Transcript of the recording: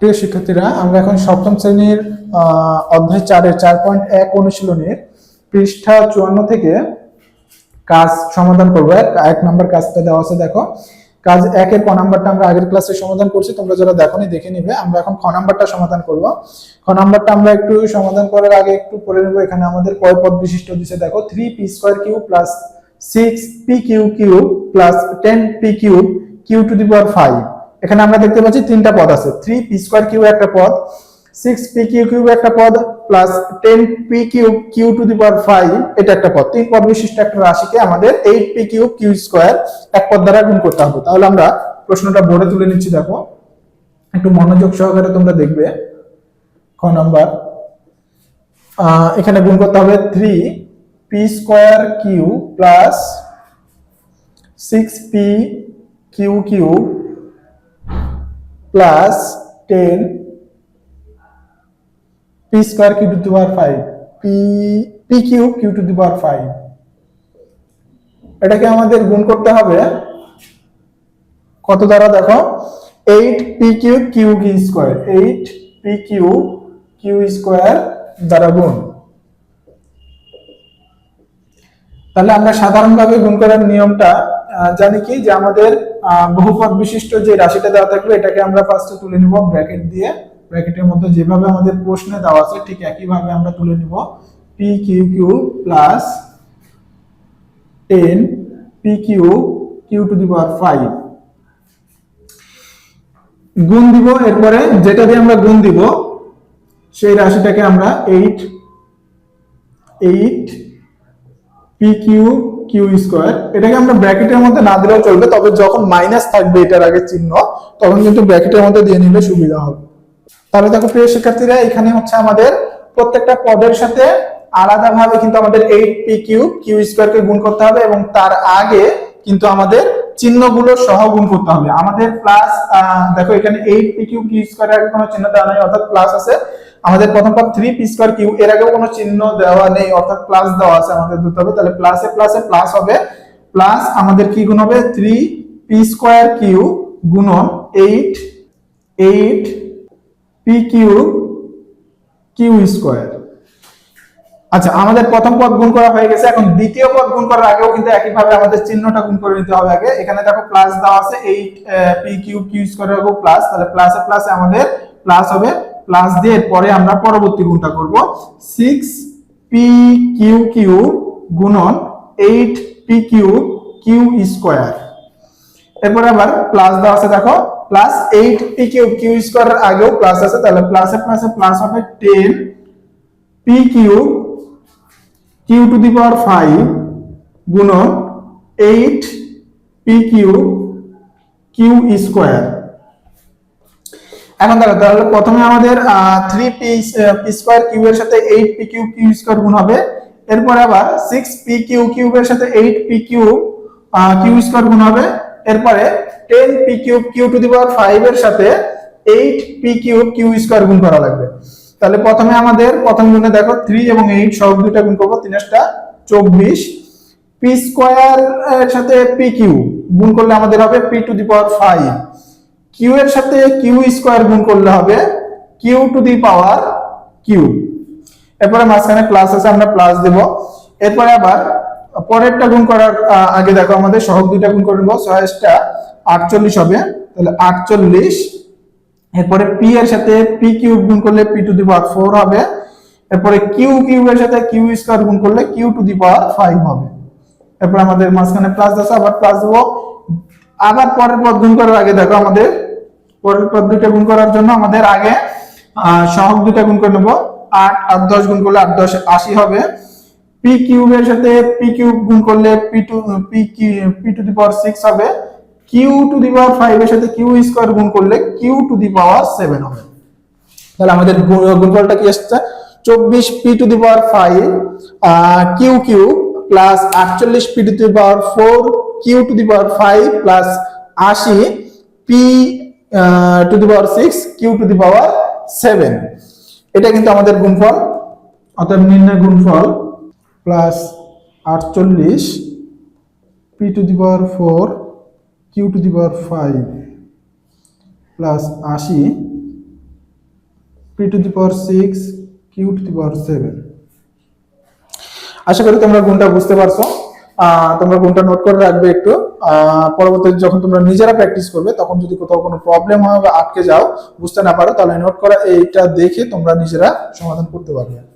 প্রিয় শিক্ষার্থীরা, আমরা এখন সপ্তম শ্রেণির অধ্যায় চারের চার পয়েন্ট এক অনুশীলনের পৃষ্ঠা চুয়ান্ন থেকে কাজ সমাধান করব। এক নম্বর কাজটা দেওয়া আছে, দেখো। কাজ একের ক নাম্বারটা আমরা আগের ক্লাসে সমাধান করছি, তোমরা যারা দেখো দেখোনি, দেখে নিবে। আমরা এখন খ নাম্বারটা সমাধান করব। খ নাম্বারটা আমরা একটু সমাধান করার আগে একটু পড়ে নেব। এখানে আমাদের কয় পদ বিশিষ্ট দিছে, দেখো। Three P square Q plus six P Q Q plus ten P Q Q to the power five. এখানে আমরা দেখতে পাচ্ছি তিনটা পদ আছে। থ্রি পি স্কোয়ার কিউ একটা পদ সিক্স পি কিউ কিউ একটা পদ plus ten P Q Q to the power five এটা একটা পদ। তিন পদ বিশিষ্ট একটা রাশিকে আমাদের eight P Q Q square এক পদ দ্বারা গুণ করতে হবে। তাহলে আমরা প্রশ্নটা বোর্ডে তুলে নিচ্ছি, দেখো। একটু মনোযোগ সহকারে তোমরা দেখবে। খ নাম্বার এখানে গুণ করতে হবে three p square q plus six p q q plus ten p square q to the power five p p q q to the power five এটাকে আমাদের গুণ করতে হবে কত দ্বারা দেখো? এইট পি কিউ কিউ কি square eight p q q square দ্বারা গুণ। তাহলে আমরা সাধারণভাবে গুণ করার নিয়মটা জানি কি? যে আমাদের বহুপদ বিশিষ্ট যে রাশিটা দেওয়া থাকবে এটাকে আমরা ফার্স্টে তুলে নিব ব্র্যাকেট দিয়ে। ব্র্যাকেটের মধ্যে যেভাবে আমাদের প্রশ্নে দেওয়া আছে, ঠিক একইভাবে আমরা তুলে নিব p q q plus ten p q q to the power five গুণ দিব, এরপরে যেটা দিয়ে আমরা গুণ দিব, সেই রাশিটাকে আমরা eight eight p q square এটাকে আমরা ব্র্যাকেটের মধ্যে না দিলেও চলবে, তবে যখন মাইনাস থাকবে এটার আগে চিহ্ন, তখন কিন্তু ব্র্যাকেটের মধ্যে দিয়ে নিলে সুবিধা হবে। তাহলে দেখো প্রিয় শিক্ষার্থীরা, এখানে হচ্ছে আমাদের প্রত্যেকটা পদের সাথে আলাদাভাবে কিন্তু আমাদের এইট পি কিউ কিউ স্কোয়ারকে গুণ করতে হবে এবং তার আগে কিন্তু আমাদের চিহ্নগুলো সহ গুণ করতে হবে। আমাদের প্লাস দেখো এখানে eight p q q square কোনো চিহ্ন দেওয়া নেই, অর্থাৎ প্লাস আছে। আমাদের প্রথম পদ থ্রি পি স্কোয়ার কিউ এর আগেও কোনো চিহ্ন দেওয়া নেই, অর্থাৎ প্লাস দেওয়া আছে আমাদের দিতে হবে, তাহলে প্লাসে প্লাসে প্লাস হবে প্লাস আমাদের কি গুণ হবে? থ্রি পি স্কোয়ার কিউ গুণন eight eight p q q square আচ্ছা আমাদের প্রথম পদ গুণ করা হয়ে গেছে, এখন দ্বিতীয় পদ গুণ করার আগেও কিন্তু একইভাবে আমাদের চিহ্নটা গুণ করে নিতে হবে আগে। এখানে দেখো প্লাস দেওয়া আছে eight p q q square plus তাহলে প্লাসে প্লাসে আমাদের প্লাস হবে প্লাস দিয়ে পরে আমরা পরবর্তী গুণটা করব সিক্স পি কিউ কিউ গুণন eight p q q square এরপরে আবার প্লাস দেওয়া আছে দেখো plus eight p q q স্কোয়ারের আগেও প্লাস আছে, তাহলে প্লাসে প্লাসে প্লাস হবে ten p q q to the power five গুণন eight p q q square এখন দেখো তাহলে প্রথমে আমাদের three p p square q এর সাথে eight p q q square গুণ হবে। এরপরে আবার সিক্স পি কিউ কিউবের সাথে eight p q q square গুণ হবে। এরপরে ten p cube q to the power five এর সাথে eight p cube q square গুণ করা লাগবে। তাহলে প্রথমে আমাদের, প্রথম গুণে দেখো থ্রি এবং এইট সব দুইটা গুণ করব তিনটা চব্বিশ। পি স্কোয়ার এর সাথে পি কিউ গুণ করলে আমাদের হবে p to the power five q এর সাথে কিউ স্কোয়ার গুণ করলে হবে q to the power q এরপরে মাঝখানে প্লাস আছে, আমরা প্লাস দেব। এরপরে আবার পরেরটা গুণ করার আগে দেখো আমাদের সহগ দুইটা গুণ করে নেব, ছয়টা আটচল্লিশ হবে। তাহলে আটচল্লিশ। এরপরে পি এর সাথে পি কিউব গুণ করলে p to the power four হবে। এরপরে কিউ কিউবের সাথে কিউ স্কোয়ার গুণ করলে q to the power five হবে। এরপর আমাদের মাঝখানে প্লাস আছে, আবার প্লাস দেবো। আবার পরের পদ গুণ করার আগে দেখো আমাদের পরের পদ দুইটা গুণ করার জন্য আমাদের আগে সহগ দুইটা গুণ করে নেব। আট আর দশ গুণ করলে আট, দশ, আশি হবে। পি কিউবের সাথে পি কিউব গুণ করলে p to p p to the power six হবে। Q to the power five এর সাথে কিউ স্কোয়ার গুণ করলে q to the power seven হবে। তাহলে আমাদের গুণ- গুণফলটা কি আসছে? চব্বিশ p to the power five q q plus আটচল্লিশ p to the power four q to the power five plus আশি p to the power six q to the power seven এটা কিন্তু আমাদের গুণফল। অতএব নির্ণয় গুণফল প্লাস আটচল্লিশ p to the power four q to the power five plus আশি p to the power six q to the power seven আশা করি তোমরা গুণটা বুঝতে পারছ। তোমরা কোনটা নোট করে রাখবে একটু। পরবর্তীতে যখন তোমরা নিজেরা প্র্যাকটিস করবে, তখন যদি কোথাও কোনো প্রবলেম হয় বা আটকে যাও, বুঝতে না পারো, তাহলে নোট করা এইটা দেখে তোমরা নিজেরা সমাধান করতে পারবে।